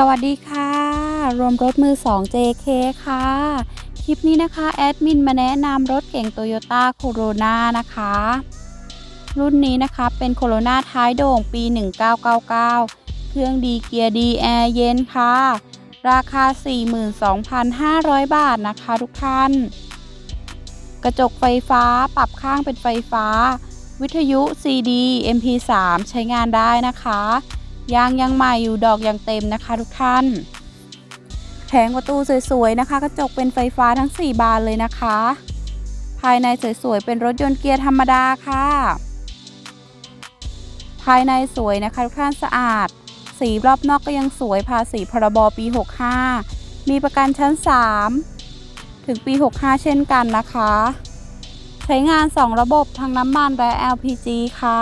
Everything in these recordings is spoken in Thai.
สวัสดีค่ะ รวมรถมือ 2 JK ค่ะ คลิปนี้นะคะ แอดมินมาแนะนำรถเก่ง Toyota Corona นะคะ รุ่นนี้นะคะเป็น Corona ท้ายโด่งปี 1999 เครื่องดีเกียร์ดีแอร์เย็นค่ะ ราคา 42,500 บาทนะคะทุกท่าน กระจกไฟฟ้าปรับข้างเป็นไฟฟ้า วิทยุ CD MP3 ใช้งานได้นะคะ ยางยังใหม่อยู่ดอกยังเต็มนะคะทุกท่าน แผงประตูสวยๆนะคะ กระจกเป็นไฟฟ้าทั้ง 4 บานเลยนะคะ ภายในสวยๆเป็นรถยนต์เกียร์ธรรมดาค่ะ ภายในสวยนะคะทุกท่านสะอาด สีรอบนอกก็ยังสวยภาษีพรบปี 65 มีประกันชั้น 3 ถึงปี 65 เช่นกันนะคะ ใช้งาน 2 ระบบทั้งน้ำมันและ LPG ค่ะ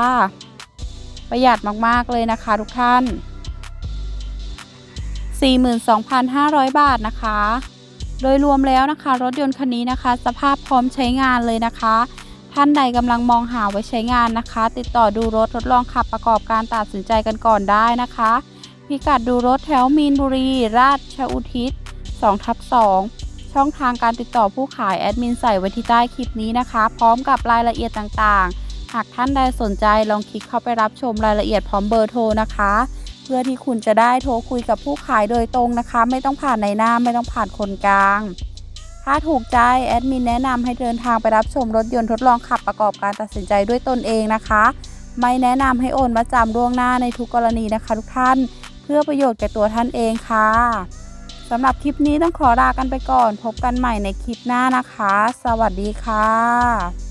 ประหยัดมากๆเลยนะคะทุกท่าน 42,500 บาทนะคะ โดยรวมแล้วนะคะรถยนต์คันนี้นะคะ สภาพพร้อมใช้งานเลยนะคะ ท่านใดกำลังมองหาไว้ใช้งานนะคะ ติดต่อดูรถทดลองขับประกอบการตัดสินใจกันก่อนได้นะคะ พิกัดดูรถแถวมีนบุรี ราชอุทิศ2ทับ2ช่องทางการติดต่อผู้ขายแอดมินใส่ไว้ที่ใต้คลิปนี้นะคะ พร้อมกับรายละเอียดต่างๆากท่านใดสนใจลองคลิกเข้าไปรับชมรายละเอียดพร้อมเบอร์โทรนะคะ เพื่อที่คุณจะได้โทรคุยกับผู้ขายโดยตรงนะคะ ไม่ต้องผ่านในหน้าไม่ต้องผ่านคนกลาง ถ้าถูกใจแอดมินแนะนำให้เดินทางไปรับชมรถยนต์ทดลองขับประกอบการตัดสินใจด้วยตนเองนะคะ ไม่แนะนำให้โอนมาจำล่วงหน้าในทุกกรณีนะคะ ทุกท่าน เพื่อประโยชน์แก่ตัวท่านเองค่ะสำหรับคลิปนี้ต้องขอลากันไปก่อน พบกันใหม่ในคลิปหน้านะคะ สวัสดีค่ะ